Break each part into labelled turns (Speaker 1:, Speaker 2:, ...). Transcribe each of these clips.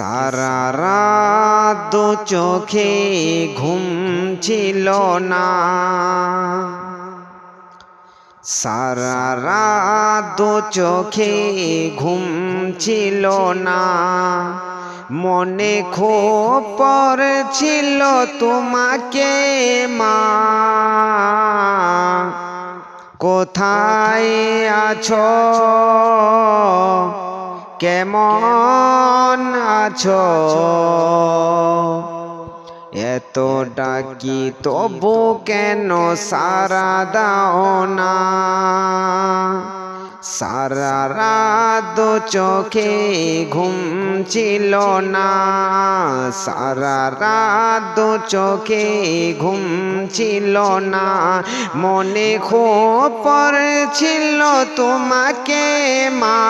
Speaker 1: সারা রাত দু চোখে ঘুম ছিল না। সারা রাত দু চোখে ঘুম ছিল না। মনে খুব পড়ছিল তোমাকে মা। কোথায় আছো? কেমন আছো? এত ডাকি তবু কেন সারা দাও না? সারা রাত চোখে ঘুম ছিল না। সারা রাত চোখে ঘুম ছিল না। মনে খুব পড়ছিল তোমাকে মা।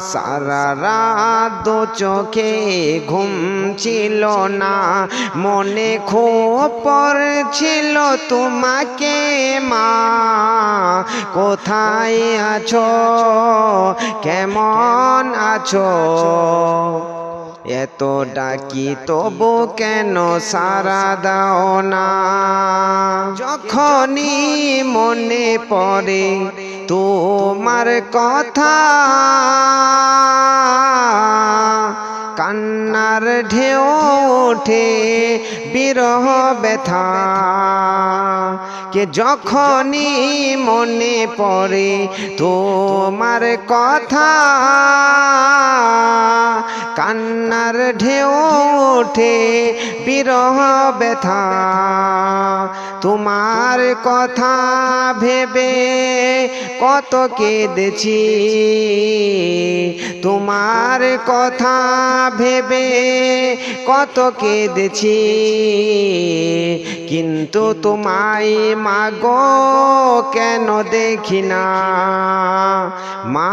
Speaker 1: সারা রাত চোখে ঘুম ছিল না। মনে খুব পড়ছিল, তোমাকে মা, কোথায় আছো? কেমন আছো? এত ডাকি তবু কেন সারা দাও না? যখনই মনে পড়ে তোমার কথা। কান্নার ঢেউ ওঠে, বিরহ ব্যথা। কে যখনই মনে পড়ে তোমার কথা, কান্নার ঢেউ ওঠে বিরহ ব্যথা। তোমার কথা ভেবে কত কেঁদেছি। তোমার কথা ভেবে কত কেঁদেছি। কিন্তু তোমায় মাগো কেন দেখি না। মা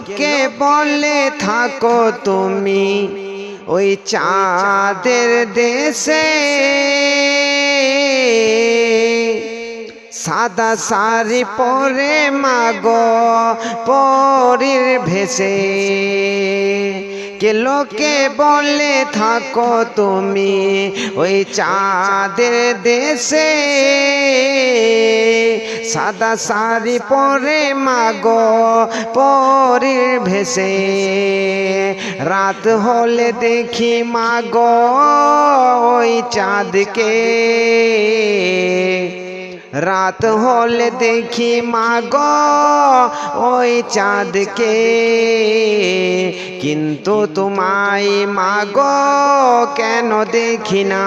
Speaker 1: লোকে বলে থাকো তুমি ওই চাঁদের দেশে। সাদা শাড়ি পরে মাগো পরির ভেসে। কে লোকে বলে থাকো তুমি ওই চাঁদের দেশে? সাদা শাড়ি পরে মাগো পরির ভেসে। রাত হলে দেখি মাগো, ওই চাঁদকে। রাত হলে দেখি মাগ, ওই চাঁদকে। কিন্তু তোমায় মাগ কেন দেখি না?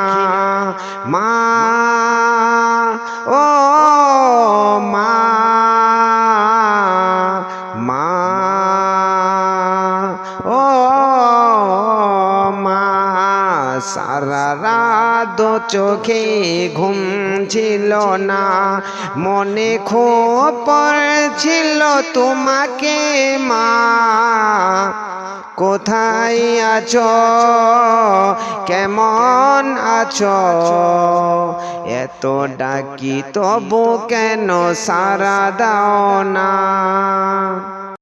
Speaker 1: মা, ও মা, সারা রাত চোখে ঘুম ছিল না। মনে খুব পড়ছিল, তোমাকে মা, কোথায় আছো? কেমন আছো? এত ডাকি তবু কেন সারা দাও না?